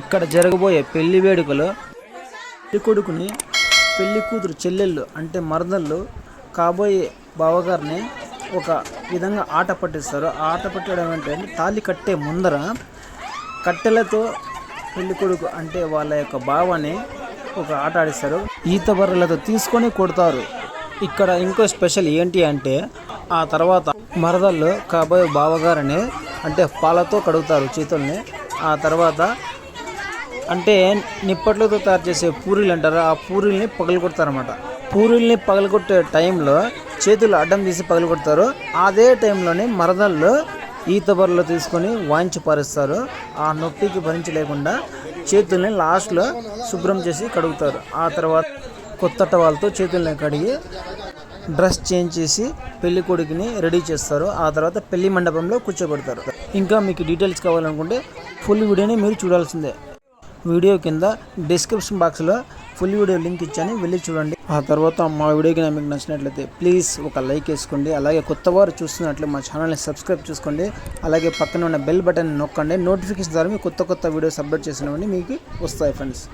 ఇక్కడ జరగబోయే పెళ్ళి వేడుకలో పెళ్ళి కొడుకుని పెళ్ళి కూతురు చెల్లెళ్ళు అంటే మరదళ్ళు కాబోయే బావగారిని ఒక విధంగా ఆట పట్టిస్తారు. ఆ ఆట పట్టడం ఏంటంటే తాళి కట్టే ముందర కట్టెలతో పెళ్ళి కొడుకు అంటే వాళ్ళ యొక్క బావని ఒక ఆట ఆడిస్తారు. ఈత బర్రెలతో తీసుకొని కొడతారు. ఇక్కడ ఇంకో స్పెషల్ ఏంటి అంటే ఆ తర్వాత మరదళ్ళు కాబోయే బావగారిని అంటే పాలతో కడుగుతారు చేతుల్ని. ఆ తర్వాత అంటే నిప్పట్లతో తయారు చేసే పూరీలు అంటారు. ఆ పూరీల్ని పగలగొడతారనమాట పూరీల్ని పగలగొట్టే టైంలో చేతులు అడ్డం తీసి పగలగొడతారు. అదే టైంలోనే మరదళ్ళు ఈత బర్రెలు తీసుకొని వాయించి పారేస్తారు. ఆ నొప్పికి భరించలేకుండా చేతుల్ని లాస్ట్లో శుభ్రం చేసి కడుగుతారు. ఆ తర్వాత కొత్త టవాల్తో చేతుల్ని కడిగి డ్రెస్ చేంజ్ చేసి పెళ్ళి కొడుకుని రెడీ చేస్తారు. ఆ తర్వాత పెళ్ళి మండపంలో కూర్చోబెడతారు. ఇంకా మీకు డీటెయిల్స్ కావాలనుకుంటే ఫుల్ వీడియోని మీరు చూడాల్సిందే. వీడియో కింద డిస్క్రిప్షన్ బాక్స్లో ఫుల్ వీడియో లింక్ ఇచ్చాను. వెళ్ళి చూడండి. ఆ తర్వాత మా వీడియోకి మీకు నచ్చినట్లయితే ప్లీజ్ ఒక లైక్ వేసుకోండి. అలాగే కొత్త వారు చూస్తున్నట్లు మా ఛానల్ని సబ్స్క్రైబ్ చేసుకోండి. అలాగే పక్కన ఉన్న బెల్ బటన్ నొక్కండి. నోటిఫికేషన్ ద్వారా మీకు కొత్త కొత్త వీడియోస్ అప్లోడ్ చేసినవన్నీ మీకు వస్తాయి ఫ్రెండ్స్